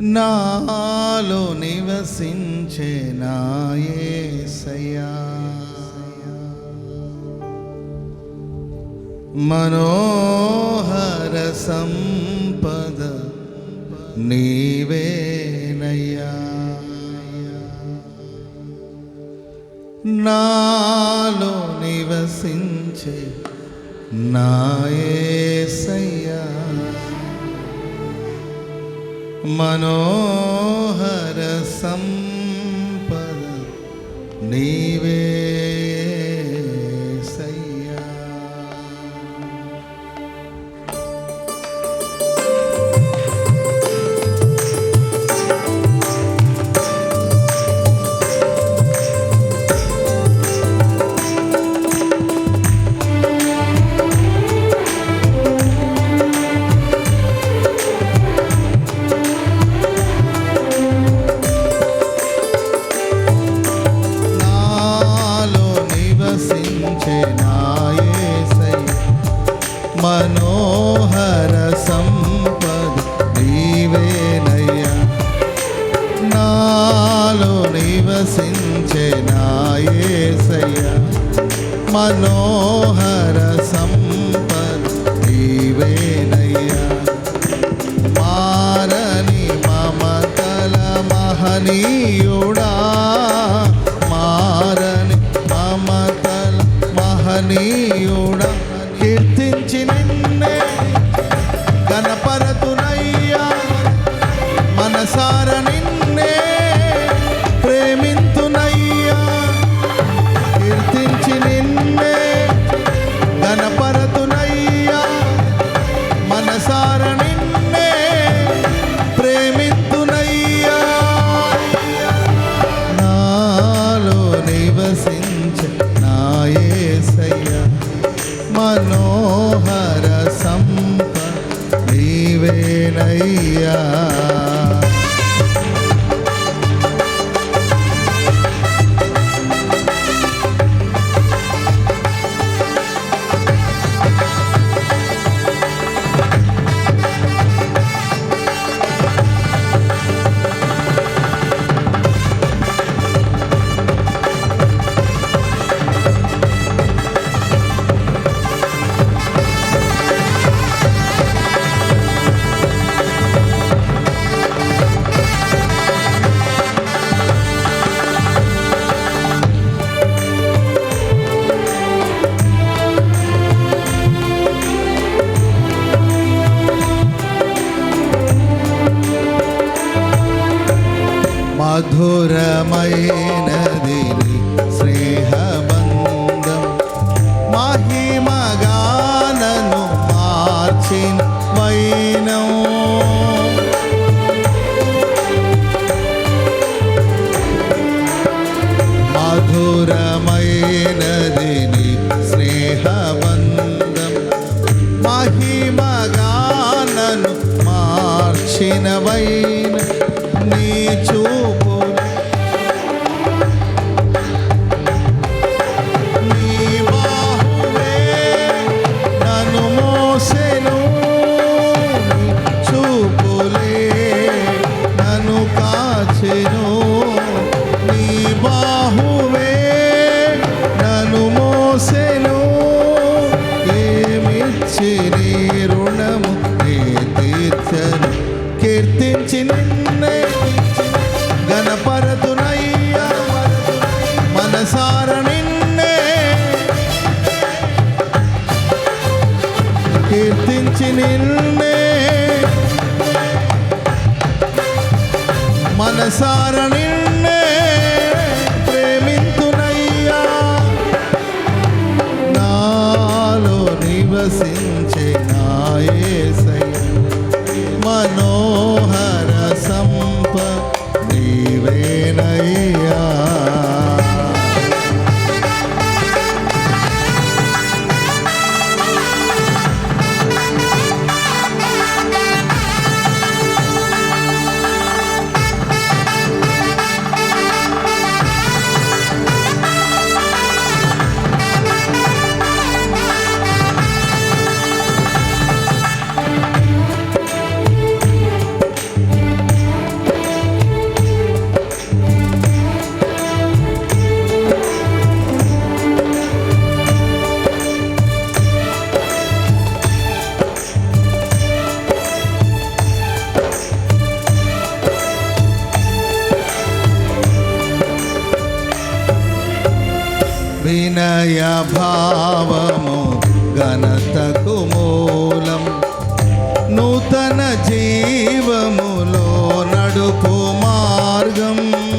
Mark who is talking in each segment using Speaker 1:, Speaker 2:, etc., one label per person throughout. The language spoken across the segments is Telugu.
Speaker 1: నాలో నివసించే నాయసయా మనోహర సంపద నీవేనయ్యా. నాలో నివసించే నాయసయ मनोहर सम्पद नी మనోహర సంపద నీవేనయ్యా. మారని మమతల మహనీయుడా. நனவை ಮೆಚ್ಚಿ ನಿನ್ನೆ ಮನಸಾರಣೆ ஞானம்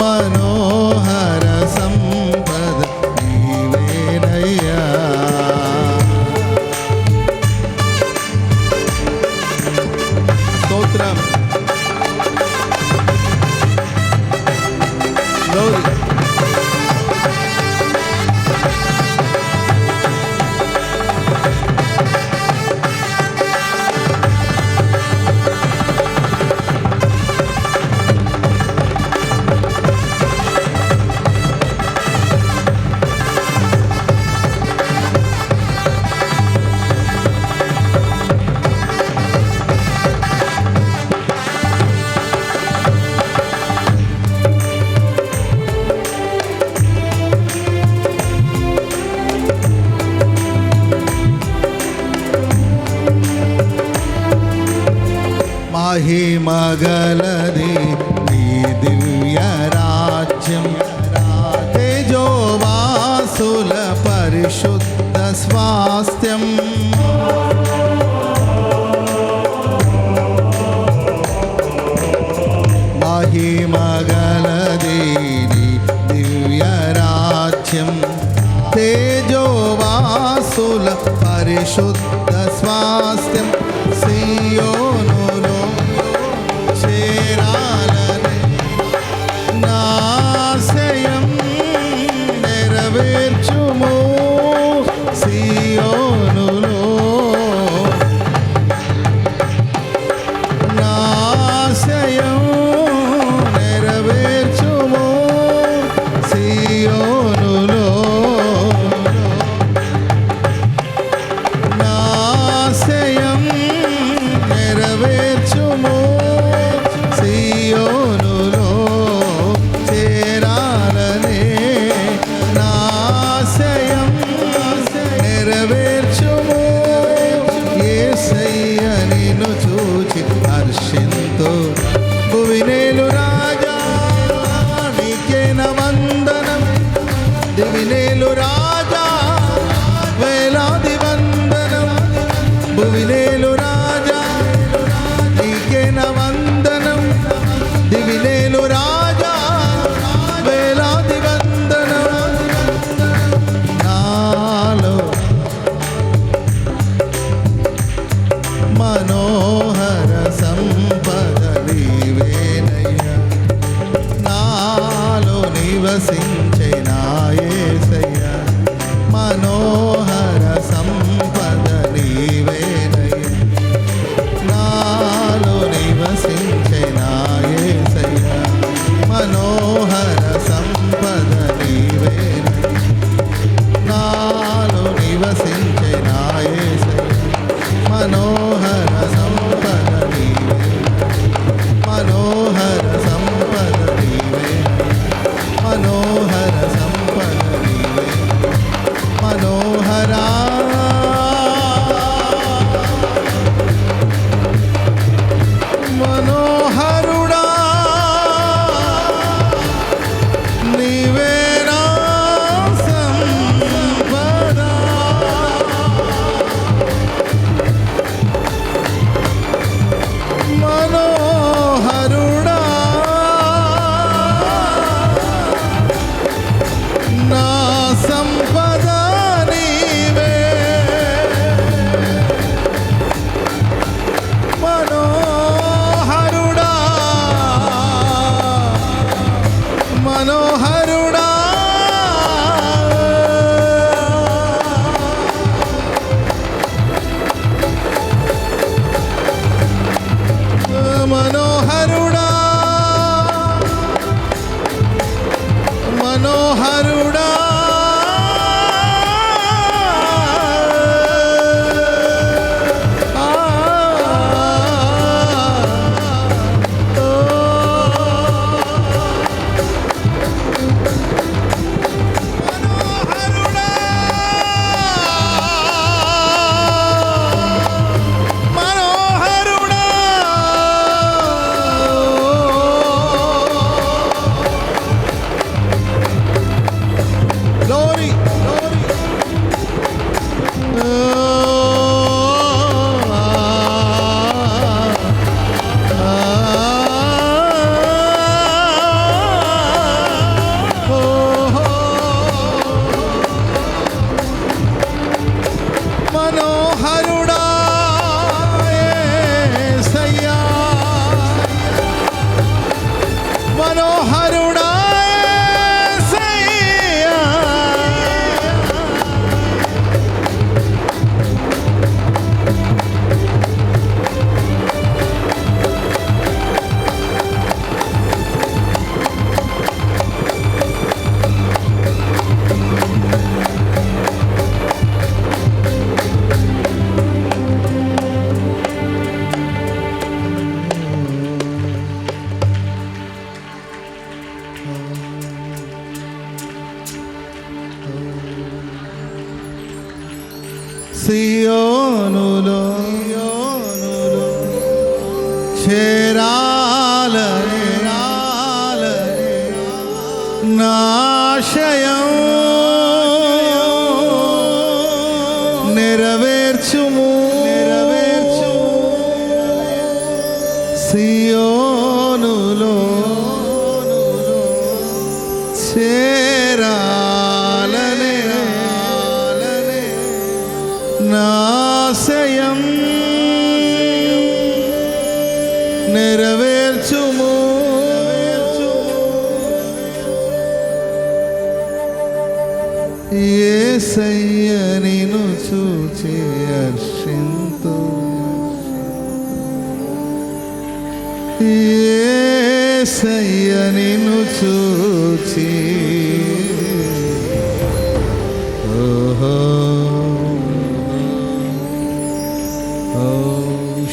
Speaker 1: मनोहर सम्प അകലതി നീ ദിവ്യ രാജ്യം തേജോവാസുല പരിശുദ്ധ സ്വാസ്ഥ്യം മഹിമകലദേനി ദിവ്യരാജ്യം തേജോവാസുല പരിശുദ്ധ സ്വാസ്ഥ്യം സിയോ சிங்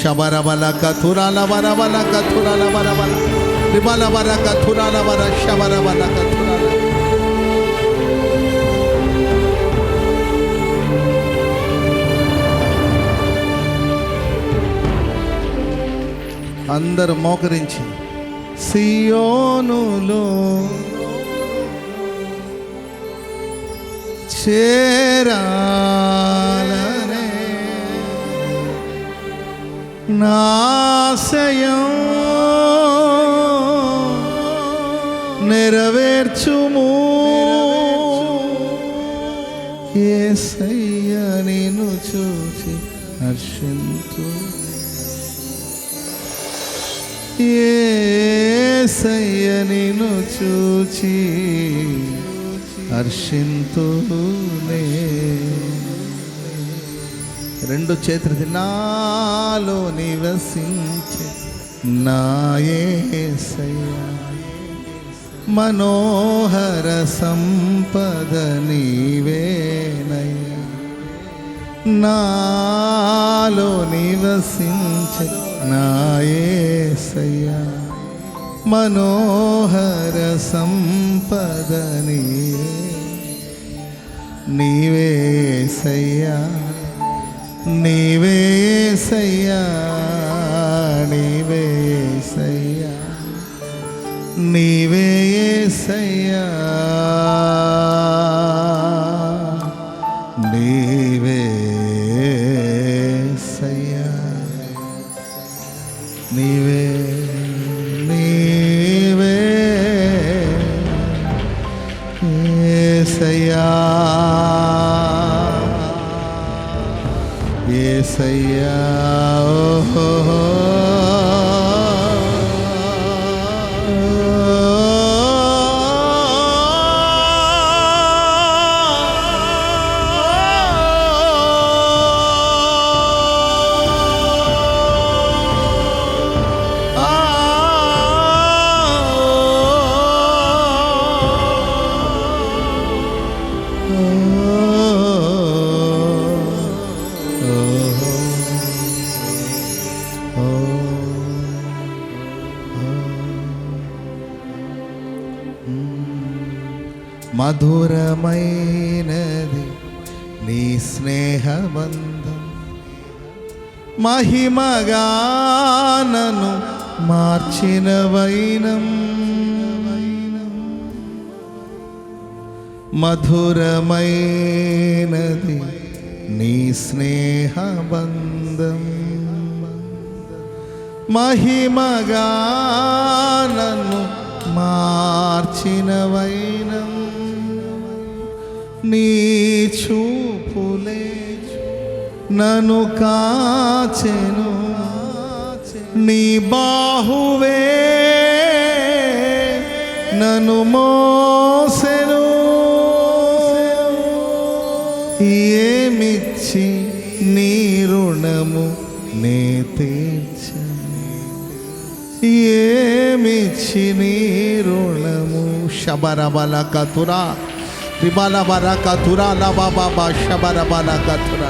Speaker 1: శబరబల కథురాల వరబల కథురాల వరబల విమల వర కథురాల వర శబరబల కథురాల అందరు మోకరించి సియోనులో చేరాలనే నాశయం నెరవేర్చుము. ఏసయ్య నిన్ను చూచి హర్షింతు ఏసయ్య నేను చూచి హర్షింతునే. రెండు చేతులు నాలో నివసించే నాయసయ్యా మనోహర సంపద నీవేనయ్యా. నాలో నివసించే నాయసయ్యా మనోహర సంపద నీవే. నీవేసయ్యా నీవేసయ్యా నీవేసయ్యా నీవేసయ్యా నీవేసయ్యా మహిమగానను మార్చిన వైనం మధురమైనది నీ స్నేహబంధం. మహిమగానను మార్చిన వైనం నీ చూపులే నన్ను కాచెను నీ బాహువే నన్ను మోసెను ఏమిచ్చి నీ రుణము నే తీర్చను ఏమిచ్చి నీ రుణము శబరబల కతురా రిబల బర కతురా లబా బాబా శబరబల కతురా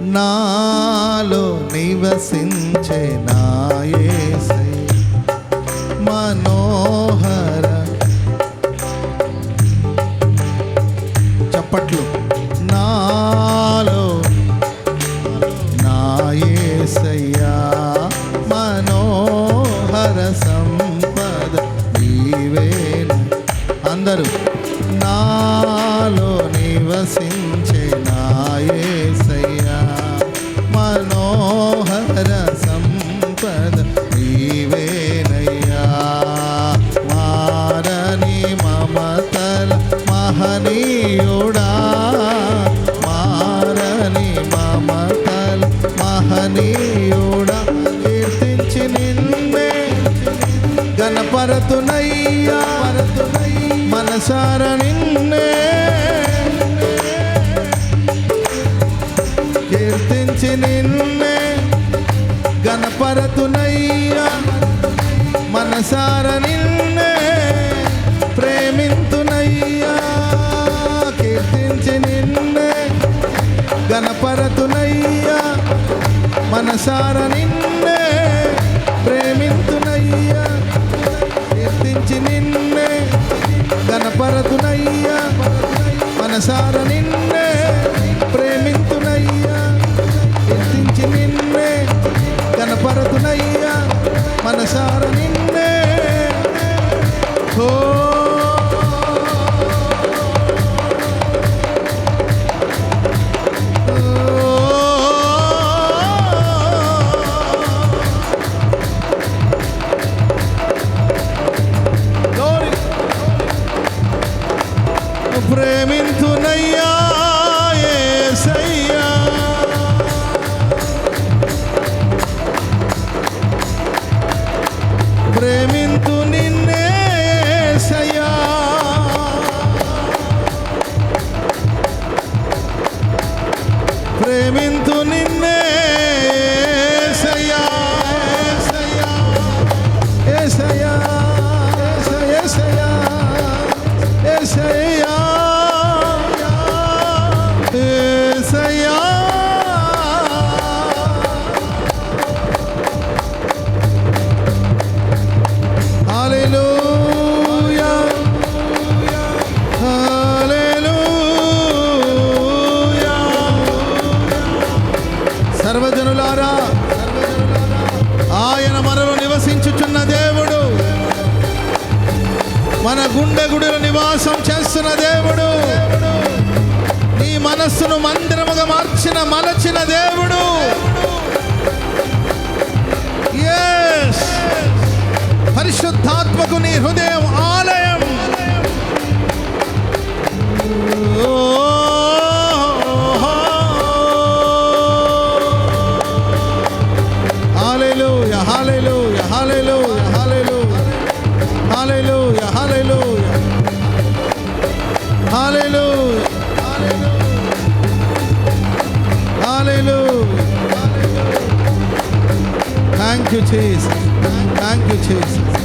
Speaker 1: నాలో నివసించే నాయసై మనోహర. చప్పట్లు. మహనీయుడా మారని మమతల మహనీయుడా కీర్తించి నిన్నే గణపరతునయ్యా మనసార నిన్నే కీర్తించి నిన్నే గణపరతునయ్యా మనసార మనసార నిన్నే ప్రేమింతునయ్యా. కీర్తించి నిన్నే గణపరతునయ్యా మనసార నిన్నే ప్రేమింతునయ్యా. కీర్తించి నిన్నే గణపరతునయ్యా మనసార నిన్నే సర్వజనులారా ఆయన మనలో నివసించుచున్న దేవుడు మన గుండె గుడిలో నివాసం చేస్తున్న దేవుడు నీ మనస్సును మందిరముగా మార్చిన మలచిన దేవుడు. పరిశుద్ధాత్మకు నీ హృదయం ఆలయం. ఓ Jesus. Thank you,